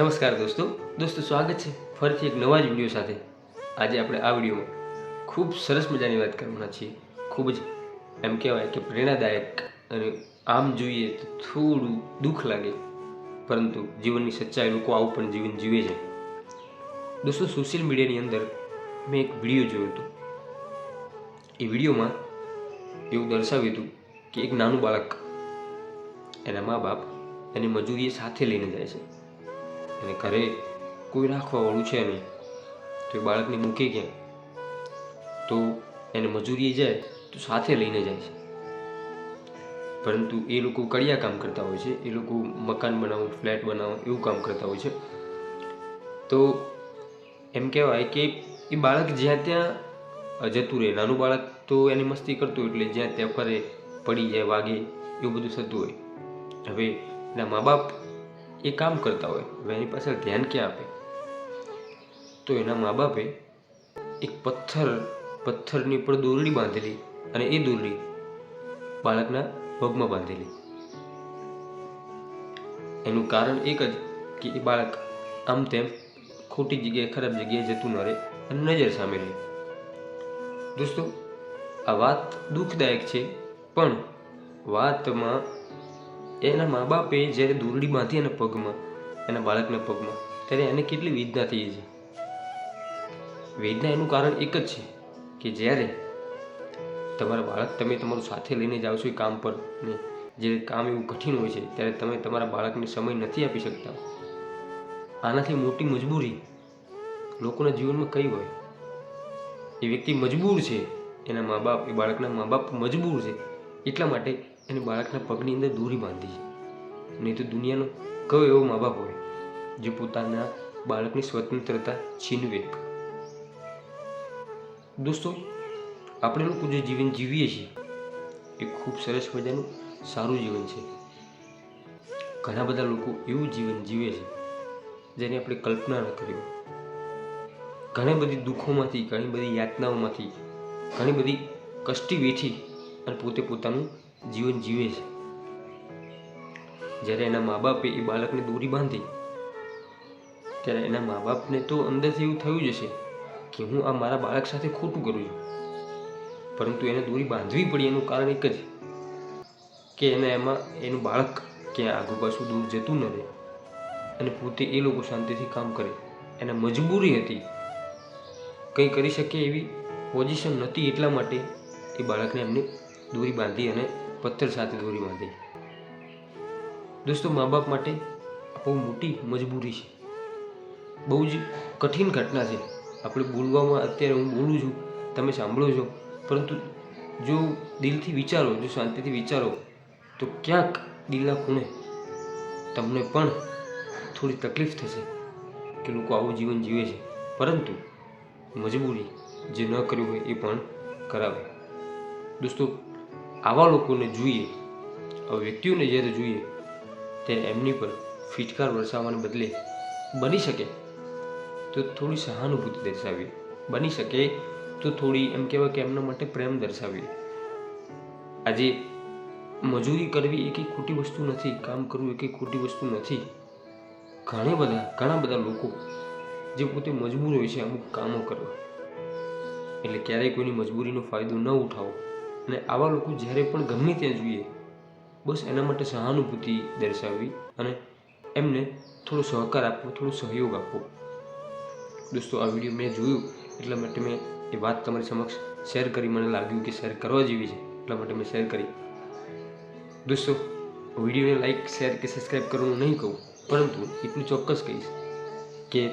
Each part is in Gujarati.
નમસ્કાર દોસ્તો. દોસ્તો, સ્વાગત છે ફરીથી એક નવા જ વીડિયો સાથે. આજે આપણે આ વિડીયોમાં ખૂબ સરસ મજાની વાત કરવાના છીએ. ખૂબ જ એમ કહેવાય કે પ્રેરણાદાયક અને આમ જોઈએ તો થોડું દુઃખ લાગે, પરંતુ જીવનની સચ્ચાઈ લોકો આવું પણ જીવન જીવે છે. દોસ્તો, સોશિયલ મીડિયાની અંદર મેં એક વીડિયો જોયો હતો. એ વિડીયોમાં એવું દર્શાવ્યું હતું કે એક નાનું બાળક એના મા બાપ એની મજૂરીએ સાથે લઈને જાય છે. અને ઘરે કોઈ રાખવાવાળું છે નહીં. તો એ બાળકને મૂકે ક્યાં તો એને મજૂરીએ જાય, તો સાથે લઈને જાય છે. પરંતુ એ લોકો કડિયા કામ કરતા હોય છે, એ લોકો મકાન બનાવો, ફ્લેટ બનાવો, એવું કામ કરતા હોય છે. તો એમ કહેવાય કે એ બાળક જ્યાં ત્યાં જતું રહે, નાનું બાળક તો એની મસ્તી કરતું એટલે જ્યાં ત્યાં ફરે પડી જાય, વાગે, એવું બધું થતું હોય. હવે એના મા બાપ એ કામ કરતા હોય, હવે એની પાછળ ધ્યાન ક્યાં આપે? તો એના મા બાપે એક પથ્થર, પથ્થરની ઉપર દોરડી બાંધેલી અને એ દોરડી બાળકના પગમાં બાંધેલી. એનું કારણ એક જ કે એ બાળક આમ તેમ ખોટી જગ્યાએ, ખરાબ જગ્યાએ જતું ન રહે અને નજર સામે રહે. દોસ્તો, આ વાત દુઃખદાયક છે, પણ વાતમાં એના મા બાપે જ્યારે દોરડી બાંધી એના પગમાં, એના બાળકના પગમાં, ત્યારે એને કેટલી વેદના થઈ છે. વેદના એનું કારણ એક જ છે કે જ્યારે તમારા બાળક તમે તમારું સાથે લઈને જાઓ છો એ કામ પર ને જે કામ એવું કઠિન હોય છે, ત્યારે તમે તમારા બાળકને સમય નથી આપી શકતા. આનાથી મોટી મજબૂરી લોકોના જીવનમાં કઈ હોય? એ વ્યક્તિ મજબૂર છે, એના મા બાપ, એ બાળકના મા બાપ મજબૂર છે, એટલા માટે એને બાળકના પગની અંદર દોરી બાંધી છે. નહીં તો દુનિયાનો કયો એવો મા બાપ હોય જે પોતાના બાળકની સ્વતંત્રતા છીનવે? દોસ્તો, આપણે લોકો જે જીવન જીવીએ છીએ, એ ખૂબ સરસ મજાનું સારું જીવન છે. ઘણા બધા લોકો એવું જીવન જીવે છે, જેની આપણે કલ્પના ન કરી ઘણી બધી દુઃખોમાંથી, ઘણી બધી યાતનાઓમાંથી, ઘણી બધી કષ્ટી વેઠી અને પોતે પોતાનું જીવન જીવે છે. જ્યારે એના મા બાપે એ બાળકને દોરી બાંધી, ત્યારે એના મા બાપને તો અંદરથી એવું થયું જ હશે કે હું આ મારા બાળક સાથે ખોટું કરું છું. પરંતુ એને દોરી બાંધવી પડી એનું કારણ એક જ, કે એને એમાં એનું બાળક ક્યાં આગુ પાછું દૂર જતું ન રહે. અને પોતે એ લોકો શાંતિથી કામ કરે. એને મજબૂરી હતી. કંઈ કરી શકે એવી પોઝિશન નહોતી એટલા માટે એ બાળકને એમને દોરી બાંધી અને પથ્થર સાથે દોરી બાંધી. દોસ્તો મા બાપ માટે બહુ મોટી મજબૂરી છે. બહુ જ કઠિન ઘટના છે. આપણે બોલવામાં અત્યારે હું બોલું છું, તમે સાંભળો છો. પરંતુ જો દિલથી વિચારો, જો શાંતિથી વિચારો, તો ક્યાંક દિલના ખૂણે તમને પણ થોડી તકલીફ થશે કે લોકો આવું જીવન જીવે છે. પરંતુ મજબૂરી જે ન કર્યું હોય એ પણ કરાવે. દોસ્તો આવા લોકોને જોઈએ, આવા વ્યક્તિઓને જ્યારે જોઈએ, ત્યારે એમની પર ફિટકાર વરસાવવાને બદલે બની શકે તો થોડી સહાનુભૂતિ દર્શાવી બની શકે તો થોડી, એમ કહેવાય કે એમના માટે પ્રેમ દર્શાવી આજે મજૂરી કરવી એ કંઈ ખોટી વસ્તુ નથી, કામ કરવું એ કંઈ ખોટી વસ્તુ નથી. ઘણા બધા ઘણા બધા લોકો જે પોતે મજબૂર હોય છે અમુક કામો કરવા. એટલે ક્યારેય કોઈની મજબૂરીનો ફાયદો ન ઉઠાવો. અને આવા લોકો જ્યારે પણ ગમે ત્યાં જોઈએ, બસ એના માટે સહાનુભૂતિ દર્શાવવી અને એમને થોડો સહકાર આપવો, થોડો સહયોગ આપવો. દોસ્તો, આ વીડિયો મેં જોયું, એટલા માટે મેં એ વાત તમારી સમક્ષ શેર કરી. મને લાગ્યું કે શેર કરવા જેવી છે, એટલા માટે મેં શેર કરી. દોસ્તો, વિડીયોને લાઈક, શેર કે સબસ્ક્રાઈબ કરવાનું નહીં કહું, પરંતુ એટલું ચોક્કસ કહીશ કે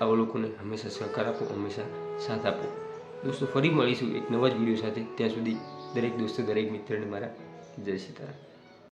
આવા લોકોને હંમેશા સહકાર આપો, હંમેશા સાથ આપો. દોસ્તો, ફરી મળીશું એક નવા જ વીડિયો સાથે. ત્યાં સુધી દરેક દોસ્તો, દરેક મિત્રને મારા જય સીતારામ